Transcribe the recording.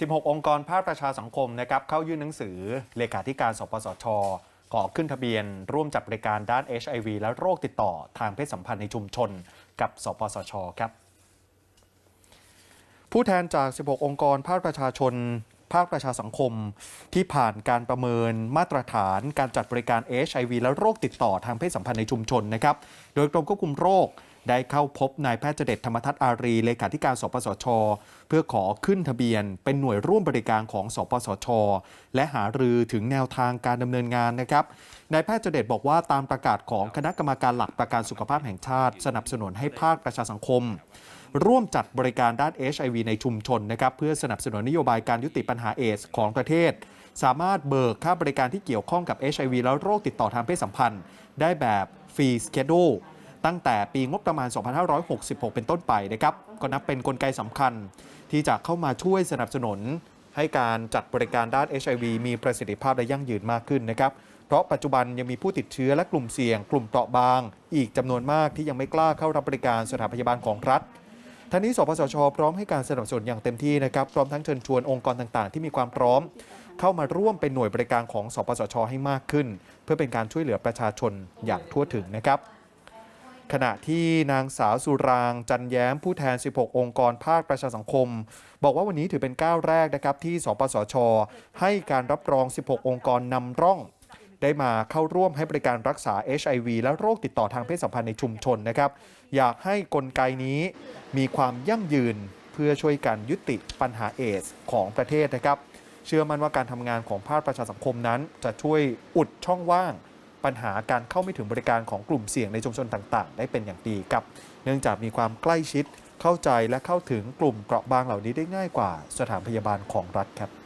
16 องค์กรภาคประชาสังคมนะครับเข้ายื่นหนังสือเลขาธิการสปสชขอขึ้นทะเบียน ร่วมจัดบริการด้าน HIV และโรคติดต่อทางเพศสัมพันธ์ในชุมชนกับสปสชครับผู้แทนจาก 16 องค์กรภาคประชาชน ภาคประชาสังคม ที่ผ่านการประเมินมาตรฐานการจัดบริการ HIV และโรคติดต่อทางเพศสัมพันธ์ในชุมชนนะครับ โดยกรมควบคุมโรค ได้เข้าพบนายแพทย์เจเดชธรรมทัศอารีเลขาธิการสปสช เพื่อขอขึ้นทะเบียน เป็นหน่วยร่วมบริการของสปสช และหารือถึงแนวทางการดำเนินงานนะครับนายแพทย์เจเดชบอกว่าตามประกาศของคณะกรรมการหลักประกันสุขภาพแห่งชาติ สนับสนุนให้ภาคประชาสังคม ร่วมจัดบริการด้าน HIV ในชุมชนนะครับเพื่อสนับสนุนนโยบายการยุติปัญหาเอสของประเทศ สามารถเบิกค่าบริการที่เกี่ยวข้องกับ HIV แล้วโรคติดต่อทางเพศสัมพันธ์ ได้แบบฟรีสเกดู ตั้งแต่ปีงบประมาณ 2566 เป็นต้นไปนะครับ ก็นับเป็นนกลไกสำคัญที่จะเข้ามาช่วยสนับสนุน ให้การจัดบริการด้าน HIV มีประสิทธิภาพและยั่งยืนมากขึ้นนะครับ เพราะปัจจุบันยังมีผู้ติดเชื้อและกลุ่มเสี่ยง กลุ่มเปราะบาง อีกจำนวนมากที่ยังไม่กล้าเข้ารับบริการสถานพยาบาลของรัฐทั้งนี้ สปสช พร้อมให้การสนับสนุนอย่างเต็มที่นะครับ พร้อมทั้งเชิญชวนองค์กรต่างๆ ที่มีความพร้อม เข้ามาร่วมเป็นหน่วยบริการของ สปสช ให้มากขึ้น เพื่อเป็นการช่วยเหลือประชาชนอย่างทั่วถึงนะครับ ขณะที่นางสาวสุรางจันแย้มผู้แทน 16 องค์กรภาคประชาสังคม บอกว่าวันนี้ถือเป็นก้าวแรกนะครับที่สปสช ให้การรับรอง 16 องค์กรนำร่อง ได้มาเข้าร่วมให้บริการรักษา HIV และโรคติดต่อทางเพศสัมพันธ์ในชุมชนนะครับ อยากให้กลไกนี้มีความยั่งยืนเพื่อช่วยกันยุติปัญหาเอสของประเทศนะครับ เชื่อมั่นว่าการทำงานของภาคประชาสังคมนั้น จะช่วยอุดช่องว่าง ปัญหาการเข้าไม่ถึงบริการของกลุ่มเสี่ยงในชุมชนต่างๆ ได้เป็นอย่างดีครับ เนื่องจากมีความใกล้ชิด เข้าใจและเข้าถึงกลุ่มเปราะบางเหล่านี้ได้ง่ายกว่าสถานพยาบาลของรัฐครับ